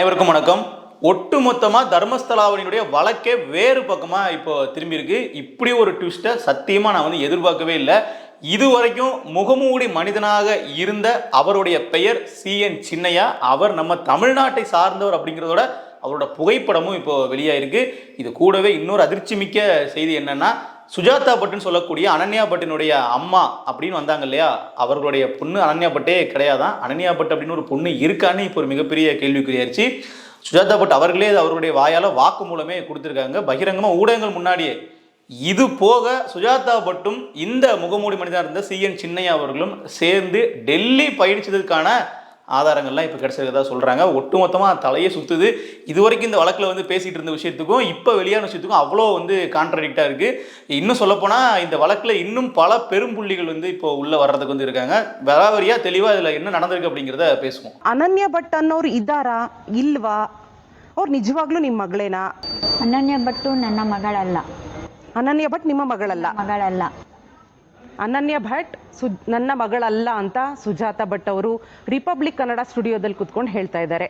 அனைவருக்கும் வணக்கம். ஒட்டுமொத்தமாக தர்மஸ்தலாவணியுடைய வழக்கே வேறு பக்கமாக இப்போ திரும்பி இருக்கு இப்படி ஒரு ட்விஸ்ட்டை சத்தியமாக நான் வந்து எதிர்பார்க்கவே இல்லை. இதுவரைக்கும் முகமூடி மனிதனாக இருந்த அவருடைய பெயர் சி. என். சின்னையா. அவர் நம்ம தமிழ்நாட்டை சார்ந்தவர் அப்படிங்கிறதோட அவரோட புகைப்படமும் இப்போ வெளியாயிருக்கு. இது கூடவே இன்னொரு அதிர்ச்சி மிக்க செய்தி என்னன்னா சுஜாதா பட்டுன்னு சொல்லக்கூடிய அனன்யா பட்டினுடைய அம்மா அப்படின்னு வந்தாங்க இல்லையா? அவர்களுடைய பொண்ணு அனன்யா பட்டே கிடையாதான். அனன்யா பட் அப்படின்னு ஒரு பொண்ணு இருக்கான்னு இப்போ ஒரு மிகப்பெரிய கேள்விக்குறியாயிருச்சு சுஜாதா பட் அவர்களே அது அவருடைய வாயால் வாக்கு மூலமே கொடுத்துருக்காங்க. பகிரங்கமாக ஊடகங்கள் முன்னாடியே. இது போக சுஜாதா பட்டும் இந்த முகமூடி மனிதனாக இருந்த சி. என். சின்னையா அவர்களும் சேர்ந்து டெல்லி பயணிச்சதுக்கான ஆதாரங்கள்லாம் இப்போ கிடைச்சிருக்கதா சொல்கிறாங்க ஒட்டுமொத்தமாக தலையே சுற்றுது இது வரைக்கும் இந்த வழக்கில் வந்து பேசிகிட்டு இருந்த விஷயத்துக்கும் இப்போ வெளியான விஷயத்துக்கும் அவ்வளோ வந்து கான்ட்ரடிக்டாக இருக்குது இன்னும் சொல்லப்போனால் இந்த வழக்கில் இன்னும் பல பெரும்புள்ளிகள் வந்து இப்போ உள்ளே வர்றதுக்கு வந்து இருக்காங்க வராவரியாக தெளிவாக இதில் என்ன நடந்திருக்கு அப்படிங்கிறத பேசுவோம் ಅನನ್ಯ ಭಟ್ ಅನ್ನೋರು ಇದ್ದಾರಾ ಇಲ್ವಾ ಅವ್ರು ನಿಜವಾಗ್ಲೂ ನಿಮ್ಮ ಮಗಳೇನಾ ಅನನ್ಯ ಭಟ್ಟು ನನ್ನ ಮಗಳಲ್ಲ ಅನನ್ಯ ಭಟ್ ನಿಮ್ಮ ಮಗಳಲ್ಲ ಮಗಳಲ್ಲ ಅನನ್ಯ ಭಟ್ ಸು ನನ್ನ ಮಗಳಲ್ಲ ಅಂತ ಸುಜಾತ ಭಟ್ ಅವರು ರಿಪಬ್ಲಿಕ್ ಕನ್ನಡ ಸ್ಟುಡಿಯೋದಲ್ಲಿ ಕುತ್ಕೊಂಡು ಹೇಳ್ತಾ ಇದ್ದಾರೆ.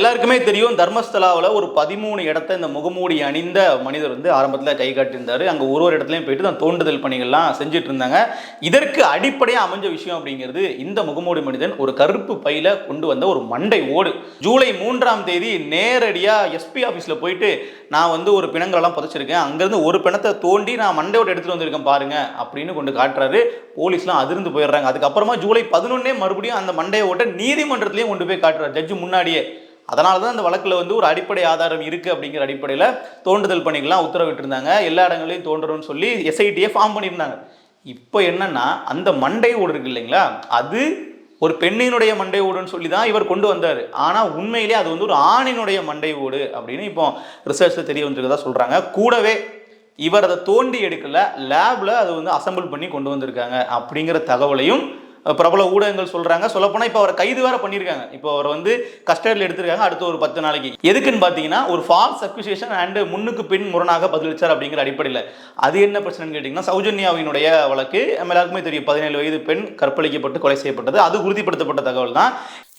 எல்லாருக்குமே தெரியும் தர்மஸ்தலாவில் ஒரு பதிமூணு இடத்த இந்த முகமூடி அணிந்த மனிதர் வந்து ஆரம்பத்தில் கை காட்டியிருந்தார். அங்கே ஒரு ஒரு இடத்துலையும் போயிட்டு தான் தோண்டுதல் பணிகள்லாம் செஞ்சுட்டு இருந்தாங்க இதற்கு அடிப்படையாக அமைஞ்ச விஷயம் அப்படிங்கிறது இந்த முகமூடி மனிதன் ஒரு கருப்பு பையில கொண்டு வந்த ஒரு மண்டை ஓடு. ஜூலை மூன்றாம் தேதி நேரடியாக எஸ்பி ஆஃபீஸில் போயிட்டு நான் வந்து ஒரு பிணங்களெல்லாம் புதைச்சிருக்கேன். அங்கேருந்து ஒரு பிணத்தை தோண்டி நான் மண்டையோட எடுத்துகிட்டு வந்திருக்கேன் பாருங்க அப்படின்னு கொண்டு காட்டுறாரு. போலீஸ்லாம் அதிர்ந்து போயிடுறாங்க. அதுக்கப்புறமா ஜூலை பதினொன்னே மறுபடியும் அந்த மண்டையை ஓட்ட நீதிமன்றத்திலையும் கொண்டு போய் காட்டுறாரு. ஜட்ஜு முன்னாடியே. அதனால தான் அந்த வழக்கில் வந்து ஒரு அடிப்படை ஆதாரம் இருக்குது அப்படிங்கிற அடிப்படையில் தோண்டுதல் பணிகள்லாம் உத்தரவிட்டிருந்தாங்க. எல்லா இடங்களையும் தோன்றணும்னு சொல்லி எஸ்ஐடியை ஃபார்ம் பண்ணியிருந்தாங்க. இப்போ என்னன்னா அந்த மண்டை ஓடு இருக்கு இல்லைங்களா? அது ஒரு பெண்ணினுடைய மண்டை ஓடுன்னு சொல்லி தான் இவர் கொண்டு வந்தார். ஆனால் உண்மையிலே அது வந்து ஒரு ஆணினுடைய மண்டை ஓடு அப்படின்னு இப்போ ரிசர்ச்சில் தெரிய வந்திருக்கதா சொல்கிறாங்க கூடவே இவர் அதை தோண்டி எடுக்கல லேபில் அதை வந்து அசெம்பிள் பண்ணி கொண்டு வந்திருக்காங்க அப்படிங்கிற தகவலையும் பிரபல ஊடகங்கள் சொல்றாங்க. சொல்லப்போனால் இப்போ அவரை கைது வேற பண்ணியிருக்காங்க. இப்போ அவர் வந்து கஸ்டடியில் எடுத்திருக்காங்க. அடுத்த ஒரு பத்து நாளைக்கு. எதுக்குன்னு பார்த்தீங்கன்னா ஒரு ஃபால்ஸ் அக்யூசியேஷன் அண்ட் முன்னுக்கு பின் முரணாக பதிலளிச்சார் அப்படிங்கிற அடிப்படையில். அது என்ன பிரச்சனைன்னு கேட்டிங்கன்னா சௌஜன்யாவினுடைய வழக்கு நம்ம எல்லாருக்குமே தெரியும் பதினேழு வயது பெண் கற்பழிக்கப்பட்டு கொலை செய்யப்பட்டது. அது உறுதிப்படுத்தப்பட்ட தகவல் தான்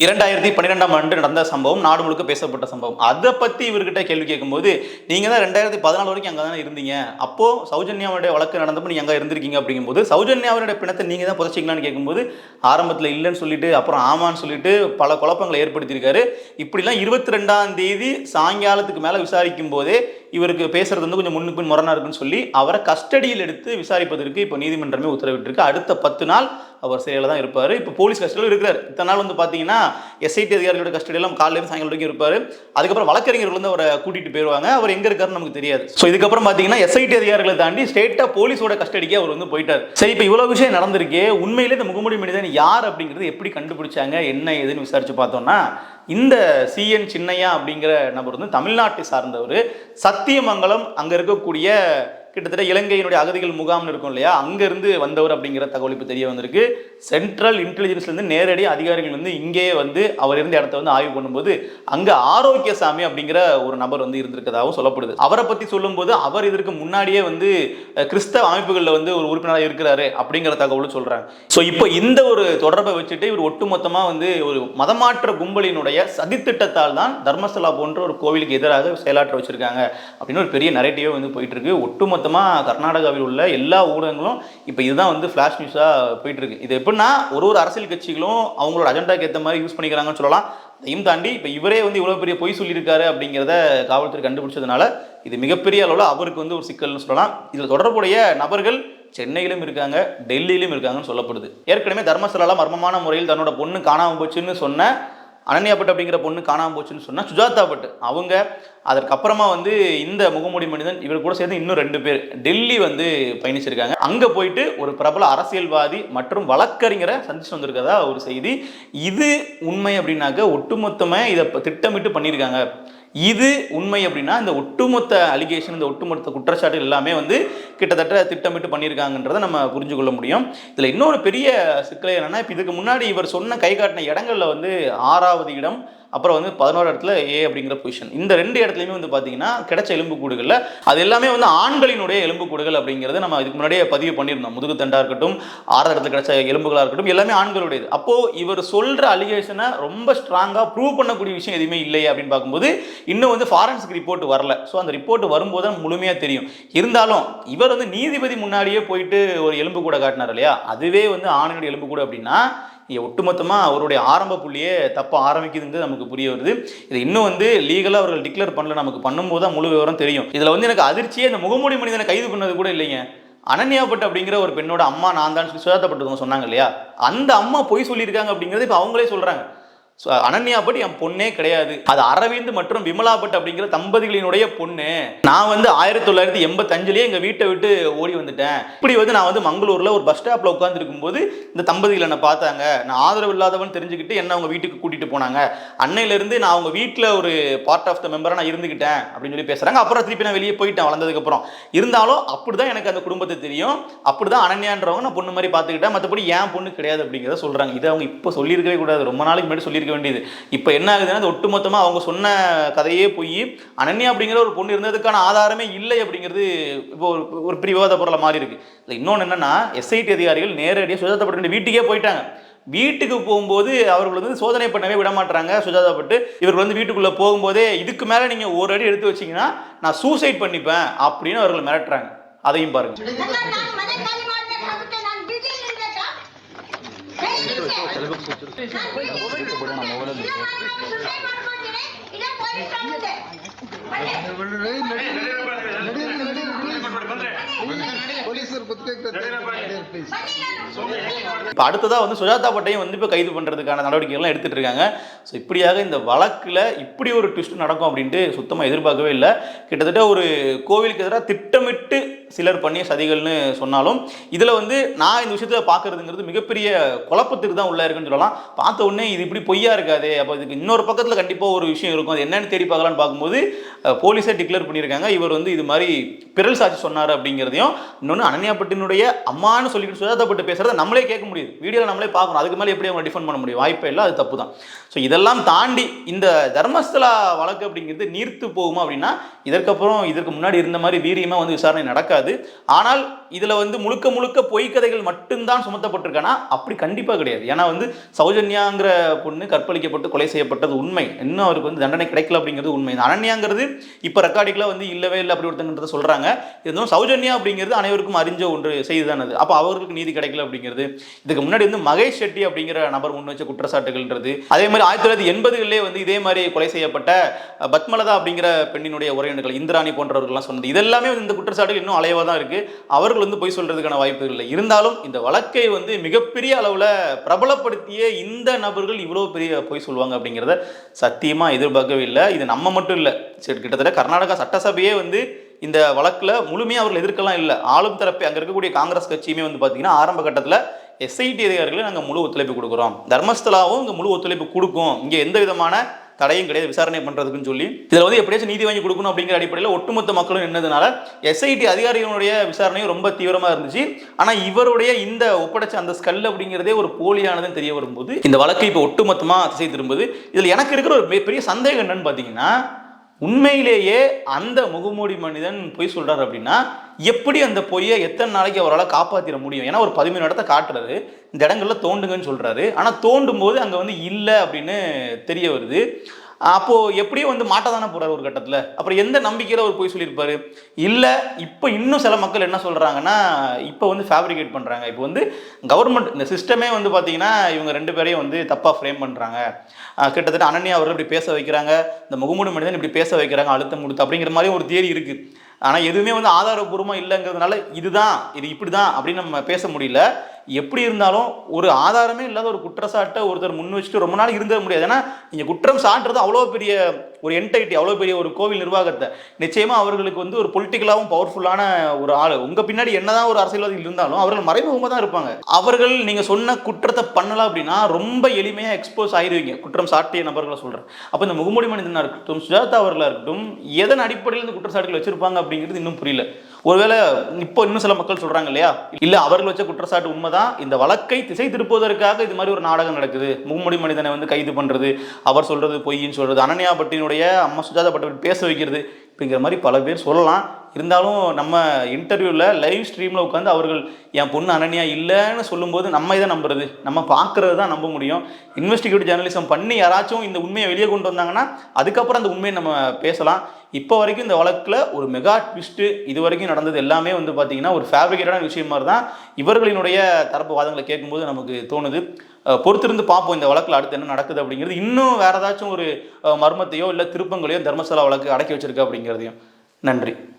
இரண்டாயிரத்தி பன்னிரெண்டாம் ஆண்டு நடந்த சம்பவம் நாடு முழுக்க பேசப்பட்ட சம்பவம். அதை பற்றி இவர்கிட்ட கேள்வி கேட்கும்போது நீங்கள் தான் ரெண்டாயிரத்தி பதினாலு வரைக்கும் அங்கே தானே இருந்தீங்க. அப்போ சௌஜன்யாவுடைய வழக்கு நடந்தப்போ நீங்கள் அங்கே இருந்திருக்கீங்க அப்படிங்கும்போது சௌஜன்யாவுடைய பிணத்தை நீங்கள் தான் புதைச்சிங்களான்னு கேட்கும்போது ஆரம்பத்தில் இல்லைன்னு சொல்லிட்டு அப்புறம் ஆமான்னு சொல்லிட்டு பல குழப்பங்களை ஏற்படுத்தியிருக்காரு. இப்படிலாம் இருபத்தி ரெண்டாம் தேதி சாயங்காலத்துக்கு மேலே விசாரிக்கும் போதே இவருக்கு பேசுறது வந்து கொஞ்சம் முன்னுக்கு பின் முரணா இருக்குன்னு சொல்லி அவரை கஸ்டடியில் எடுத்து விசாரிப்பதற்கு இப்போ நீதிமன்றமே உத்தரவிட்டிருக்கு. அடுத்த பத்து நாள் அவர் சிறையில் தான் இருப்பார். இப்போ போலீஸ் கஸ்டடியில் இருக்கிறார். இத்தனை நாள் வந்து பார்த்தீங்கன்னா எஸ்ஐடி அதிகாரிகளோட கஸ்டடியெல்லாம் காலையிலேருந்து சாயங்காலம் வரைக்கும் இருப்பார். அதுக்கப்புறம் வழக்கறிஞர்கள் வந்து அவரை கூட்டிகிட்டு போயிடுவாங்க அவர் எங்கே இருக்காருன்னு நமக்கு தெரியாது. ஸோ இதுக்கப்புறம் பார்த்தீங்கன்னா எஸ்ஐடி அதிகாரிகளை தாண்டி ஸ்டேட்டாக போலீஸோட கஸ்டடிக்கு அவர் வந்து போயிட்டார். சரி இப்போ இவ்வளோ விஷயம் நடந்திருக்கே. உண்மையிலே இந்த முகமூடி மனிதன் யார் அப்படிங்கிறது எப்படி கண்டுபிடிச்சாங்க? என்ன ஏதுன்னு விசாரிச்சு பார்த்தோம்னா இந்த சிஎன் சின்னையா அப்படிங்கிற நபர் வந்து தமிழ்நாட்டை சார்ந்தவர். சத்தியமங்கலம் அங்கே இருக்கக்கூடிய கிட்டத்தட்ட இலங்கையினுடைய அகதிகள் முகாம்னு இருக்கும் இல்லையா? அங்கேருந்து வந்தவர் அப்படிங்கிற தகவல் இப்போ தெரிய வந்திருக்கு. சென்ட்ரல் இன்டெலிஜென்ஸ்லேருந்து நேரடி அதிகாரிகள் வந்து இங்கேயே வந்து அவர் இருந்த இடத்த வந்து ஆய்வு பண்ணும்போது அங்கே ஆரோக்கியசாமி அப்படிங்கிற ஒரு நபர் வந்து இருந்திருக்கதாகவும் சொல்லப்படுது. அவரை பற்றி சொல்லும்போது அவர் இதற்கு முன்னாடியே வந்து கிறிஸ்தவ அமைப்புகளில் வந்து ஒரு உறுப்பினராக இருக்கிறாரு அப்படிங்கிற தகவலும் சொல்கிறாங்க ஸோ இப்போ இந்த ஒரு தொடர்பை வச்சுட்டு இவர் ஒட்டுமொத்தமாக வந்து ஒரு மதமாற்ற கும்பலினுடைய சதித்திட்டத்தால் தான் தர்மஸ்தலா போன்ற ஒரு கோவிலுக்கு எதிராக செயலாற்ற வச்சிருக்காங்க அப்படின்னு ஒரு பெரிய நரேட்டிவே வந்து போயிட்டு இருக்கு. ஒட்டுமொத்தமாக கர்நாடகாவில் உள்ள எல்லா ஊடகங்களும் இப்போ இதுதான் வந்து ஃப்ளாஷ் நியூஸாக போயிட்டுருக்கு. இது எப்படின்னா ஒரு ஒரு அரசியல் கட்சிகளும் அவங்களோட அஜெண்டாக்கு ஏற்ற மாதிரி யூஸ் பண்ணிக்கிறாங்கன்னு சொல்லலாம். அதையும் தாண்டி இப்போ இவரே வந்து இவ்வளோ பெரிய பொய் சொல்லியிருக்காரு அப்படிங்கிறத காவல்துறை கண்டுபிடிச்சதுனால இது மிகப்பெரிய அளவில் அவருக்கு வந்து ஒரு சிக்கல்னு சொல்லலாம். இதில் தொடர்புடைய நபர்கள் சென்னையிலும் இருக்காங்க டெல்லியிலும் இருக்காங்கன்னு சொல்லப்படுது. ஏற்கனவே தர்மஸ்தலால மர்மமான முறையில் தன்னோட பொண்ணு காணாமல் போச்சுன்னு சொன்ன அனன்யா பட் அப்படிங்கிற பொண்ணு காணாமல் போச்சுன்னு சொன்னால் சுஜாதா பட் அவங்க அதற்கப்புறமா வந்து இந்த முகமூடி மனிதன் இவர் கூட சேர்ந்து இன்னும் ரெண்டு பேர் டெல்லி வந்து பயணிச்சிருக்காங்க. அங்கே போயிட்டு ஒரு பிரபல அரசியல்வாதி மற்றும் வழக்கறிஞரை சந்திச்சு வந்திருக்கதா ஒரு செய்தி. இது உண்மை அப்படின்னாக்க ஒட்டுமொத்தமாக இதை திட்டமிட்டு பண்ணியிருக்காங்க. இது உண்மை அப்படின்னா இந்த ஒட்டுமொத்த அலிகேஷன் இந்த ஒட்டுமொத்த குற்றச்சாட்டு எல்லாமே வந்து கிட்டத்தட்ட திட்டமிட்டு பண்ணியிருக்காங்கன்றதை நம்ம புரிஞ்சு கொள்ள முடியும். இதில் இன்னொரு பெரிய சிக்கல் என்னன்னா இப்போ இதுக்கு முன்னாடி இவர் சொன்ன கை காட்டின இடங்களில் வந்து ஆறாவது இடம் அப்புறம் வந்து பதினோரு இடத்துல ஏ அப்படிங்கிற பொசிஷன் இந்த ரெண்டு இடத்துலையுமே வந்து பார்த்தீங்கன்னா கிடைச்ச எலும்புக்கூடுகளில் அது எல்லாமே வந்து ஆண்களினுடைய எலும்புக்கூடுகள் அப்படிங்கிறது நம்ம இதுக்கு முன்னாடியே பதிவு பண்ணியிருந்தோம். முதுகுத்தண்டாக இருக்கட்டும் ஆறாவது இடத்துல கிடைச்ச எலும்புகளாக இருக்கட்டும் எல்லாமே ஆண்களுடையது. அப்போது இவர் சொல்கிற அலிகேஷனை ரொம்ப ஸ்ட்ராங்காக ப்ரூவ் பண்ணக்கூடிய விஷயம் எதுவுமே இல்லையே அப்படின்னு பார்க்கும்போது இன்னும் வந்து ஃபாரன்ஸுக்கு ரிப்போர்ட் வரல. ஸோ அந்த ரிப்போர்ட் வரும்போது தான் முழுமையாக தெரியும். இருந்தாலும் இவர் வந்து நீதிபதி முன்னாடியே போயிட்டு ஒரு எலும்பு கூட காட்டினார் இல்லையா? அதுவே வந்து ஆணினுடைய எலும்பு கூட அப்படின்னா ஒட்டுமொத்தமாக அவருடைய ஆரம்ப புள்ளியே தப்ப ஆரம்பிக்குதுங்கிறது நமக்கு புரிய வருது. இது இன்னும் வந்து லீகலாக அவர்கள் டிக்ளேர் பண்ணல. நமக்கு பண்ணும்போது தான் முழு விவரம் தெரியும். இதில் வந்து எனக்கு அதிர்ச்சியே இந்த முகமூடி மனிதனை கைது பண்ணது கூட இல்லைங்க. அனன்யா பட் அப்படிங்கிற ஒரு பெண்ணோட அம்மா நான் தான் சொல்லி சுஜாதப்பட்டவங்க சொன்னாங்க இல்லையா? அந்த அம்மா பொய் சொல்லியிருக்காங்க அப்படிங்கிறது இப்போ அவங்களே சொல்கிறாங்க ஸோ அனன்யா பட் என் பொண்ணே கிடையாது. அது அரவிந்த் மற்றும் விமலா பட் அப்படிங்கிற தம்பதிகளினுடைய பொண்ணு. நான் வந்து ஆயிரத்தி தொள்ளாயிரத்தி எண்பத்தஞ்சுலேயே எங்கள் வீட்டை விட்டு ஓடி வந்துட்டேன். இப்படி வந்து நான் வந்து மங்களூரில் ஒரு பஸ் ஸ்டாப்பில் உட்காந்துருக்கும் போது இந்த தம்பதிகளை என்னை பார்த்தாங்க. நான் ஆதரவு இல்லாதவன் தெரிஞ்சுக்கிட்டு என்ன அவங்க வீட்டுக்கு கூட்டிகிட்டு போனாங்க. அன்னையிலேருந்து நான் அவங்க வீட்டில் ஒரு பார்ட் ஆஃப் த மெம்பராக நான் இருந்துக்கிட்டேன் அப்படின்னு சொல்லி பேசுகிறாங்க அப்புறம் திருப்பி நான் வெளியே போயிட்டேன் வளர்ந்ததுக்கப்புறம். இருந்தாலும் அப்படி தான் எனக்கு அந்த குடும்பத்தை தெரியும். அப்படி தான் அனன்யான்றவங்க நான் பொண்ணு மாதிரி பார்த்துக்கிட்டேன். மற்றபடி ஏன் பொண்ணு கிடையாது அப்படிங்கிறத சொல்கிறாங்க இதை அவங்க இப்போ சொல்லியிருக்கவே கூடாது. ரொம்ப நாளைக்கு முன்னாடி சொல்லியிருக்க வேண்டியது. இப்போ என்ன ஆகுதுன்னா அது ஒட்டுமொத்தமாக அவங்க சொன்ன கதையே போய் அனன்யா அப்படிங்கிற ஒரு பொண்ணு இருந்ததுக்கான ஆதாரமே இல்லை அப்படிங்கிறது இப்போ ஒரு ஒரு பெரிய விவாத பொருளை மாறி இருக்கு. இல்லை இன்னொன்று என்னன்னா எஸ்ஐடி அதிகாரிகள் நேரடியாக சுஜாதப்பட்டு வீட்டுக்கே போயிட்டாங்க. வீட்டுக்கு போகும்போது அவர்கள் வந்து சோதனை பண்ணவே விட மாட்டாங்க சுஜாதாப்பட்டு இவர்கள் வந்து வீட்டுக்குள்ளே போகும்போதே இதுக்கு மேலே நீங்கள் ஒரு அடி எடுத்து வச்சீங்கன்னா நான் சூசைட் பண்ணிப்பேன் அப்படின்னு அவர்கள் மிரட்டுறாங்க. அதையும் பாருங்க. இப்போ அடுத்ததாக வந்து சுஜாதா பட்டையும் வந்து இப்போ கைது பண்ணுறதுக்கான நடவடிக்கைகள்லாம் எடுத்துகிட்டு இருக்காங்க. ஸோ இப்படியாக இந்த வழக்கில் இப்படி ஒரு ட்விஸ்ட் நடக்கும் அப்படின்ட்டு சுத்தமாக எதிர்பார்க்கவே இல்லை. கிட்டத்தட்ட ஒரு கோவிலுக்கு எதிராக திட்டமிட்டு சிலர் பண்ணிய சதிகள்னு சொன்னாலும் இதில் வந்து நான் இந்த விஷயத்தில் பார்க்கறதுங்கிறது மிகப்பெரிய குழப்பத்துக்கு தான் உள்ள இருக்குன்னு சொல்லலாம். பார்த்த உடனே இது இப்படி பொய்யா இருக்காதே அப்போ இதுக்கு இன்னொரு பக்கத்தில் கண்டிப்பாக ஒரு விஷயம் இருக்கும். அது என்னன்னு தேடி பார்க்கலான்னு பார்க்கும்போது போலீஸே டிக்ளேர் பண்ணியிருக்காங்க. இவர் வந்து இது மாதிரி பிறல் சாட்சி சொன்னார் அப்படிங்கிறதையும் இன்னொன்று அனன்யாப்பட்டினுடைய அம்மான்னு சொல்லிட்டு சுஜாதாப்பட்டு பேசுகிறத நம்மளே கேட்க முடியுது. வீடியோவில் நம்மளே பார்க்கணும். அதுக்கு மேலே எப்படி அவங்க டிஃபெண்ட் பண்ண முடியும்? வாய்ப்பே இல்லை அது தப்பு தான். ஸோ இதெல்லாம் தாண்டி இந்த தர்மஸ்தலா வழக்கு அப்படிங்கிறது நீர்த்து போகுமா அப்படின்னா இதற்கப்புறம் இதற்கு முன்னாடி இருந்த மாதிரி வீரியமாக வந்து விசாரணை நடக்காது. ஆனால் இதில் வந்து முழுக்க முழுக்க பொய் கதைகள் மட்டும்தான் சுமத்தப்பட்டிருக்கானா? அப்படி கண்டிப்பாக கிடையாது. ஏன்னா வந்து சௌஜன்யாங்கிற பொண்ணு கற்பழிக்கப்பட்டு கொலை செய்யப்பட்டது உண்மை. இன்னும் அவருக்கு வந்து தண்டனை கிடைக்கல அப்படிங்கிறது உண்மை. இந்த அனன்யாங்கிறது இப்போ ரெக்கார்டிங்கில் வந்து இல்லவே இல்லை அப்படி ஒருத்தங்கிறத சொல்கிறாங்க இருந்தாலும் சௌஜன்யா அப்படிங்கிறது அனைவருக்கும் அறிஞ்ச ஒன்று செய்துதான் அது அப்போ அவர்களுக்கு நீதி கிடைக்கல அப்படிங்கிறது. இதுக்கு முன்னாடி வந்து மகேஷ் ஷெட்டி அப்படிங்கிற நபர் முன் வச்ச குற்றச்சாட்டுகள்ன்றது. அதே மாதிரி ஆயிரத்தி தொள்ளாயிரத்தி எண்பதுகளிலே வந்து இதே மாதிரி கொலை செய்யப்பட்ட பத்மலதா அப்படிங்கிற பெண்ணினுடைய உரையினர்கள் இந்திராணி போன்றவர்கள்லாம் சொன்னது. இதெல்லாமே வந்து இந்த குற்றச்சாட்டுகள் இன்னும் மறைவாக தான் இருக்குது அவர்கள் வந்து பொய் சொல்றதுக்கான வாய்ப்புகள் இல்லை. இருந்தாலும் இந்த வழக்கை வந்து மிகப்பெரிய அளவில் பிரபலப்படுத்திய இந்த நபர்கள் இவ்வளோ பெரிய பொய் சொல்லுவாங்க அப்படிங்கிறத சத்தியமாக எதிர்பார்க்கவே இல்லை. இது நம்ம மட்டும் இல்லை. சரி கிட்டத்தட்ட கர்நாடகா சட்டசபையே வந்து இந்த வழக்கில் முழுமையாக அவர்கள் எதிர்க்கலாம் இல்லை. ஆளும் தரப்பை அங்கே இருக்கக்கூடிய காங்கிரஸ் கட்சியுமே வந்து பார்த்தீங்கன்னா ஆரம்ப கட்டத்தில் எஸ்ஐடி அதிகாரிகளை நாங்கள் முழு ஒத்துழைப்பு கொடுக்குறோம். தர்மஸ்தலாவும் இங்கே முழு ஒத்துழைப்பு கொடுக்கும். இங்கே எந்த விதமான தடையும் கிடையாது விசாரணை பண்ணுறதுக்குன்னு சொல்லி. இதில் வந்து எப்படியாச்சும் நீதி வாங்கி கொடுக்கணும் அப்படிங்கிற அடிப்படையில் ஒட்டுமொத்த மக்களும் நின்றதுனால எஸ்ஐடி அதிகாரிகளுடைய விசாரணையும் ரொம்ப தீவிரமாக இருந்துச்சு. ஆனால் இவருடைய இந்த ஒப்படைச்ச அந்த ஸ்கல் அப்படிங்கிறதே ஒரு போலியானதுன்னு தெரிய வரும்போது இந்த வழக்கு இப்போ ஒட்டுமொத்தமாக திசை திரும்புது. இதில் எனக்கு இருக்கிற ஒரு பெரிய சந்தேகம் என்னன்னு பார்த்தீங்கன்னா உண்மையிலேயே அந்த முகமூடி மனிதன் பொய் சொல்றாரு அப்படின்னா எப்படி அந்த பொய்யை எத்தனை நாளைக்கு அவரால் காப்பாற்றிட முடியும்? ஏன்னா ஒரு பதிமூணு இடத்த காட்டுறாரு. இந்த இடங்கள்ல தோண்டுங்கன்னு சொல்றாரு. ஆனால் தோண்டும் போது அங்கே வந்து இல்லை அப்படின்னு தெரிய வருது. அப்போ எப்படியும் வந்து மாட்டதானே போறாரு ஒரு கட்டத்தில். அப்புறம் எந்த நம்பிக்கையில அவர் போய் சொல்லியிருப்பாரு? இல்லை இப்போ இன்னும் சில மக்கள் என்ன சொல்றாங்கன்னா இப்போ வந்து ஃபேப்ரிகேட் பண்றாங்க. இப்போ வந்து கவர்மெண்ட் இந்த சிஸ்டமே வந்து பார்த்திங்கன்னா இவங்க ரெண்டு பேரையும் வந்து தப்பாக ஃப்ரேம் பண்றாங்க. கிட்டத்தட்ட அனன்யா அவர்கள் இப்படி பேச வைக்கிறாங்க. இந்த முகமூடி மனிதன் இப்படி பேச வைக்கிறாங்க அழுத்தம் கொடுத்து அப்படிங்கிற மாதிரி ஒரு தேரி இருக்கு. ஆனால் எதுவுமே வந்து ஆதாரபூர்வமாக இல்லைங்கிறதுனால இதுதான் இது இப்படி தான் அப்படின்னு நம்ம பேச முடியல. எப்படி இருந்தாலும் ஒரு ஆதாரமே இல்லாத ஒரு குற்றச்சாட்டை ஒருத்தர் முன் வச்சுட்டு ரொம்ப நாள் இருந்துட முடியாது. ஏன்னா நீங்கள் குற்றம் சாட்டுறது அவ்வளோ பெரிய ஒரு என்டைட்டி அவ்வளோ பெரிய ஒரு கோவில் நிர்வாகத்தை. நிச்சயமாக அவர்களுக்கு வந்து ஒரு பொலிட்டிக்கலாகவும் பவர்ஃபுல்லான ஒரு ஆள். உங்கள் பின்னாடி என்னதான் ஒரு அரசியல்வாதிகள் இருந்தாலும் அவர்கள் மறைமுகமாக தான் இருப்பாங்க. அவர்கள் நீங்கள் சொன்ன குற்றத்தை பண்ணலாம் அப்படின்னா ரொம்ப எளிமையாக எக்ஸ்போஸ் ஆயிருவீங்க. குற்றம் சாட்டிய நபர்களை சொல்கிறேன் அப்போ இந்த முகமூடி மனிதனாக இருக்கட்டும் சுஜாதா அவர்களாக இருக்கட்டும் எதன் அடிப்படையில் இந்த குற்றச்சாட்டுகள் வச்சிருப்பாங்க அப்படிங்கிறது இன்னும் புரியல. ஒருவேளை இப்போ இன்னும் சில மக்கள் சொல்றாங்க இல்லையா? இல்ல அவர்கள் வச்ச குற்றச்சாட்டு உண்மைதான். இந்த வழக்கை திசை திருப்புவதற்காக இது மாதிரி ஒரு நாடகம் நடக்குது. மும்முடி மனிதனை வந்து கைது பண்றது அவர் சொல்றது பொய்ன்னு சொல்றது அனன்யா பட்டினுடைய அம்மா சுஜாதா பட்டவர் பேச வைக்கிறது அப்படிங்கிற மாதிரி பல பேர் சொல்லலாம். இருந்தாலும் நம்ம இன்டர்வியூவில் லைவ் ஸ்ட்ரீமில் உட்காந்து அவர்கள் என் பொண்ணு அனன்யா இல்லைன்னு சொல்லும்போது நம்ம இதை நம்புறது. நம்ம பார்க்கறது தான் நம்ப முடியும். இன்வெஸ்டிகேட்டிவ் ஜேர்னலிசம் பண்ணி யாராச்சும் இந்த உண்மையை வெளியே கொண்டு வந்தாங்கன்னா அதுக்கப்புறம் அந்த உண்மையை நம்ம பேசலாம். இப்போ வரைக்கும் இந்த வழக்கில் ஒரு மெகா ட்விஸ்ட்டு இது வரைக்கும் நடந்தது எல்லாமே வந்து பார்த்தீங்கன்னா ஒரு ஃபேப்ரிகேட்டான விஷயம் மாதிரி தான் இவர்களினுடைய தரப்பு வாதங்களை கேட்கும்போது நமக்கு தோணுது. பொறுத்திருந்து பார்ப்போம் இந்த வழக்கில் அடுத்து என்ன நடக்குது அப்படிங்கிறது. இன்னும் வேறு ஏதாச்சும் ஒரு மர்மத்தையோ இல்லை திருப்பங்களையோ தர்மசாலா வழக்கு அடக்கி வச்சிருக்கு அப்படிங்கிறதையும். நன்றி.